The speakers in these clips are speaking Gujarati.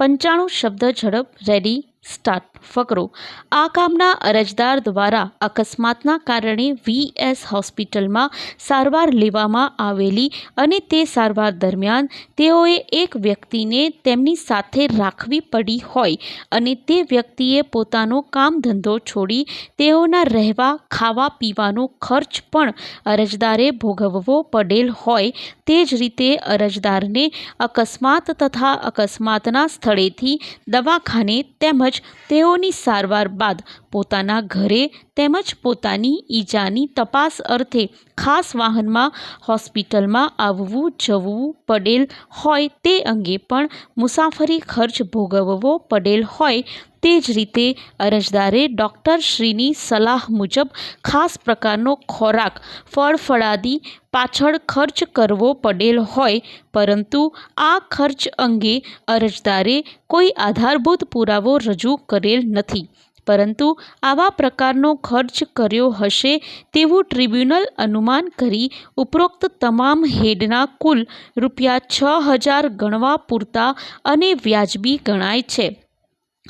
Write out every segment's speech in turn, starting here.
પંચાણું શબ્દ ઝડપ રેડી સ્ટાર્ટ ફકરો. આ કામના અરજદાર દ્વારા અકસ્માતના કારણે વીએસ હોસ્પિટલમાં સારવાર લેવામાં આવેલી અને તે સારવાર દરમિયાન તેઓએ એક વ્યક્તિને તેમની સાથે રાખવી પડી હોય અને તે વ્યક્તિએ પોતાનો કામ ધંધો છોડી તેઓના રહેવા, ખાવા, પીવાનો ખર્ચ પણ અરજદારે ભોગવવો પડેલ હોય તે જ રીતે અરજદારને અકસ્માત તથા અકસ્માતના સ્થળેથી દવાખાને તેમજ તેઓની સારવાર બાદ પોતાના ઘરે તેમજ પોતાની ઈજાની તપાસ અર્થે ખાસ વાહનમાં હોસ્પિટલમાં આવવું જવું પડેલ હોય તે અંગે પણ મુસાફરી ખર્ચ ભોગવવો પડેલ હોય તે જ રીતે અરજદારે ડૉક્ટરશ્રીની સલાહ મુજબ ખાસ પ્રકારનો ખોરાક ફળ ફળાદી પાછળ ખર્ચ કરવો પડેલ હોય, પરંતુ આ ખર્ચ અંગે અરજદારે કોઈ આધારભૂત પુરાવો રજૂ કરેલ નથી. પરંતુ આવા પ્રકારનો ખર્ચ કર્યો હશે તેવું ટ્રિબ્યુનલ અનુમાન કરી ઉપરોક્ત તમામ હેડના કુલ રૂપિયા છ હજાર ગણવા પૂરતા અને વ્યાજબી ગણાય છે.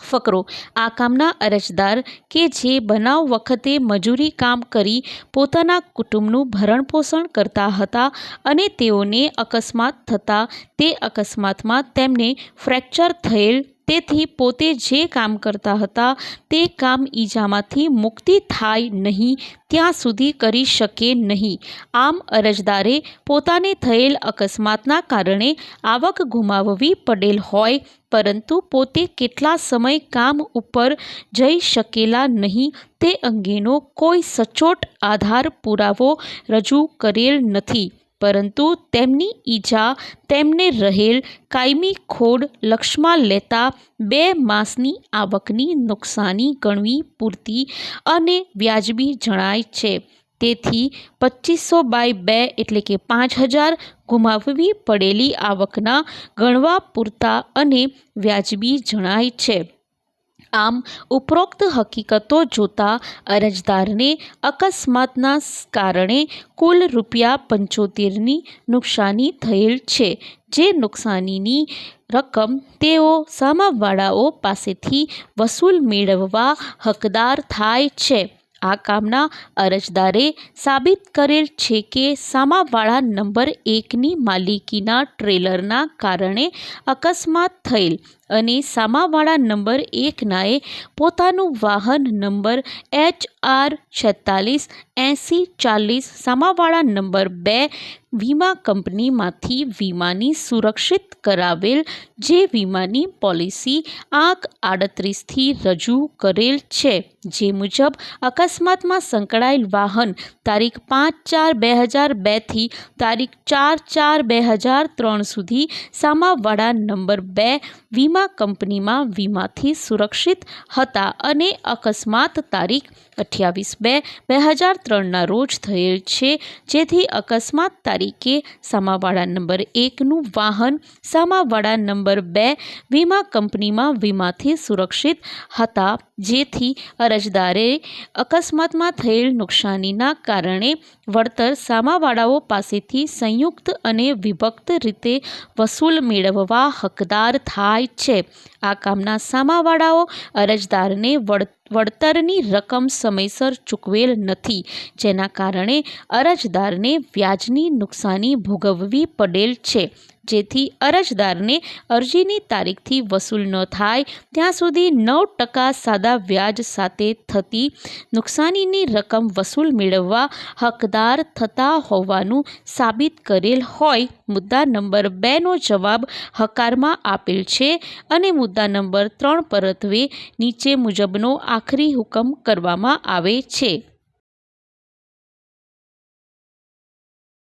ફકરો. આ કામના અરજદાર કે જે બનાવ વખતે મજૂરી કામ કરી પોતાના કુટુંબનું ભરણપોષણ કરતા હતા અને તેઓને અકસ્માત થતાં તે અકસ્માતમાં તેમને ફ્રેક્ચર થયેલ તેથી પોતે જે કામ કરતા હતા તે કામ ઈજામાંથી મુક્તિ થાય નહીં, ત્યાં સુધી કરી શકે નહીં. આમ અરજદારે પોતાને થયેલ અકસ્માતના કારણે આવક ગુમાવવી પડેલ હોય, પરંતુ પોતે કેટલા સમય કામ ઉપર જઈ શકેલા નહીં તે અંગેનો કોઈ સચોટ આધાર પુરાવો રજૂ કરેલ નથી. પરંતુ તેમની ઈજા તેમને રહેલ કાયમી ખોડ લક્ષમાં લેતા બે માસની આવકની નુકસાની ગણવી પૂરતી અને વ્યાજબી જણાય છે. તેથી પચીસો બાય બે એટલે કે પાંચ હજાર ગુમાવવી પડેલી આવકના ગણવા પૂરતા અને વ્યાજબી જણાય છે. આમ ઉપરોક્ત હકીકતો જોતા અરજદારને અકસ્માતના કારણે કુલ રૂપિયા પંચોતેરની નુકસાની થયેલ છે. જે નુકસાનીની રકમ તેઓ સામાવાળાઓ પાસેથી વસૂલ મેળવવા હકદાર થાય છે. આ કામના અરજદારે સાબિત કરેલ છે કે સામાવાળા નંબર એકની માલિકીના ટ્રેલરના કારણે અકસ્માત થયેલ અને સામાવાળા નંબર એકનાએ પોતાનું વાહન નંબર એચ આર છેતાલીસ એંસી ચાલીસ સામાવાળા નંબર બે વીમા કંપનીમાંથી વીમાની સુરક્ષિત કરાવેલ જે વીમાની પોલિસી આંક આડત્રીસથી રજૂ કરેલ છે. જે મુજબ, અકસ્માતમાં સંકળાયેલ વાહન તારીખ પાંચ ચાર બે હજાર બેથી તારીખ ચાર ચાર બે હજાર ત્રણ સુધી સામાવાળા નંબર બે વીમા કંપનીમાં વીમાથી સુરક્ષિત હતા અને અકસ્માત તારીખ અઠ્યાવીસ બે બે હજાર ત્રણના રોજ થયેલ છે. જેથી અકસ્માત તારીખે સામાવાળા નંબર એકનું વાહન, સામાવાળા નંબર બે વીમા કંપનીમાં વીમાથી સુરક્ષિત હતા. જેથી અરજદારે અકસ્માતમાં થયેલ નુકસાનીના કારણે વળતર સામાવાળાઓ પાસેથી સંયુક્ત અને વિભક્ત રીતે વસૂલ મેળવવા હકદાર થાય છે. આ કામના સામાવાળાઓ અરજદારને વળતરની રકમ સમયસર ચૂકવેલ નથી, જેના કારણે અરજદારને વ્યાજની નુકસાની ભોગવવી પડેલ છે. જેથી અરજદારને અરજીની તારીખથી વસૂલ ન થાય. ત્યાં સુધી નવ ટકા સાદા વ્યાજ સાથે થતી નુકસાનીની રકમ વસૂલ મેળવવા હકદાર થતા હોવાનું સાબિત કરેલ હોય. મુદ્દા નંબર બેનો જવાબ હકારમાં આપેલ છે અને મુદ્દા નંબર ત્રણ પરત્વે નીચે મુજબનો આખરી હુકમ કરવામાં આવે છે.